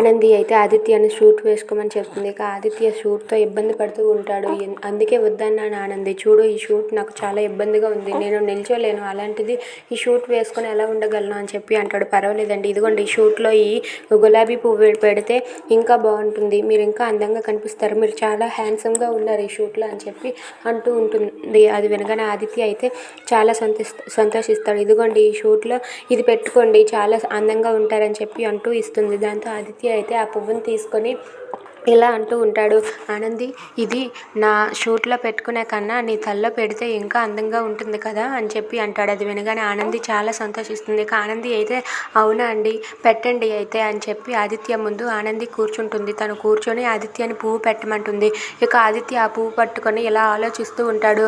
ఆనంది అయితే ఆదిత్యను షూట్ వేసుకోమని చెప్తుంది. ఇక ఆదిత్య షూట్తో ఇబ్బంది పడుతూ ఉంటాడు. అందుకే వద్దన్నాను ఆనంది. చూడు ఈ షూట్ నాకు చాలా ఇబ్బందిగా ఉంది. నేను నిల్చోలేను. అలాంటిది ఈ షూట్ వేసుకొని ఎలా ఉండగలను అని చెప్పి అంటాడు. పర్వాలేదండి. ఇదిగోండి ఈ షూట్లో ఈ గులాబీ పువ్వు పెడితే ఇంకా బాగుంటుంది. మీరు ఇంకా అందంగా కనిపిస్తారు. మీరు చాలా హ్యాండ్సమ్గా ఉన్నారు ఈ షూట్లో అని చెప్పి అంటూ ఉంటుంది. అది వినగానే ఆదిత్య అయితే చాలా సంతోష సంతోషిస్తాడు. ఇదిగోండి ఈ షూట్లో ఇది పెట్టుకోండి. చాలా అందంగా ఉంటారని చెప్పి అంటూ ఇస్తుంది. దాంతో ఆదిత్య అయితే ఆ పువ్వుని తీసుకొని ఇలా అంటూ ఉంటాడు. ఆనంది ఇది నా షూట్లో పెట్టుకునే కన్నా నీ తల్లో పెడితే ఇంకా అందంగా ఉంటుంది కదా అని చెప్పి అంటాడు. అది వినగానే ఆనంది చాలా సంతోషిస్తుంది. ఇక ఆనంది అయితే అవునా అండి? పెట్టండి అయితే అని చెప్పి ఆదిత్య ముందు ఆనంది కూర్చుంటుంది. తను కూర్చొని ఆదిత్యని పువ్వు పెట్టమంటుంది. ఇక ఆదిత్య ఆ పువ్వు పట్టుకొని ఇలా ఆలోచిస్తూ ఉంటాడు.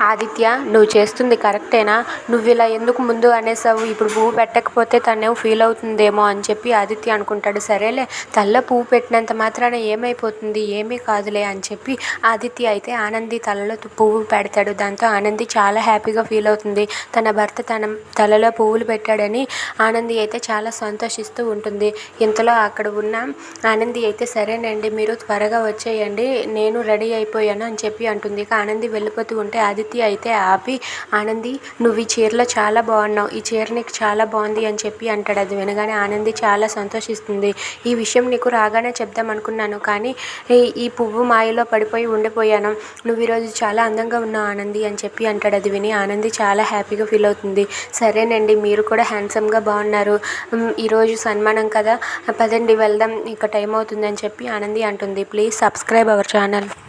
ఆదిత్య నువ్వు చేస్తుంది కరెక్టేనా? నువ్వు ఇలా ఎందుకు ముందు అనేసావు? ఇప్పుడు పువ్వు పెట్టకపోతే తనేమో ఫీల్ అవుతుందేమో అని చెప్పి ఆదిత్య అనుకుంటాడు. సరేలే తల్ల పువ్వు పెట్టినంత మాత్రాన ఏమైపోతుంది? ఏమీ కాదులే అని చెప్పి ఆదిత్య అయితే ఆనంది తలలో పువ్వు పెడతాడు. దాంతో ఆనంది చాలా హ్యాపీగా ఫీల్ అవుతుంది. తన భర్త తన తలలో పువ్వులు పెట్టాడని ఆనంది అయితే చాలా సంతోషిస్తూ ఉంటుంది. ఇంతలో అక్కడ ఉన్న ఆనంది అయితే సరేనండి మీరు త్వరగా వచ్చేయండి. నేను రెడీ అయిపోయాను అని చెప్పి అంటుంది. ఇక ఆనంది వెళ్ళిపోతూ ఉంటే ఆదిత్య అయితే ఆపి ఆనంది నువ్వు ఈ చీరలో చాలా బాగున్నావు. ఈ చీర నీకు చాలా బాగుంది అని చెప్పి అంటాడు. అది వినగానే ఆనంది చాలా సంతోషిస్తుంది. ఈ విషయం నీకు రాగానే చెప్దాం అనుకున్నాను కానీ ఈ- పువ్వు మాయలో పడిపోయి ఉండిపోయాను. నువ్వు ఈరోజు చాలా అందంగా ఉన్నావు ఆనంది అని చెప్పి అంటాడు. అది విని ఆనంది చాలా హ్యాపీగా ఫీల్ అవుతుంది. సరేనండి మీరు కూడా హ్యాండ్సమ్గా బాగున్నారు. ఈరోజు సన్మానం కదా. పదండి వెళ్దాం. ఇక టైం అవుతుందని చెప్పి ఆనంది అంటుంది. Please subscribe our channel.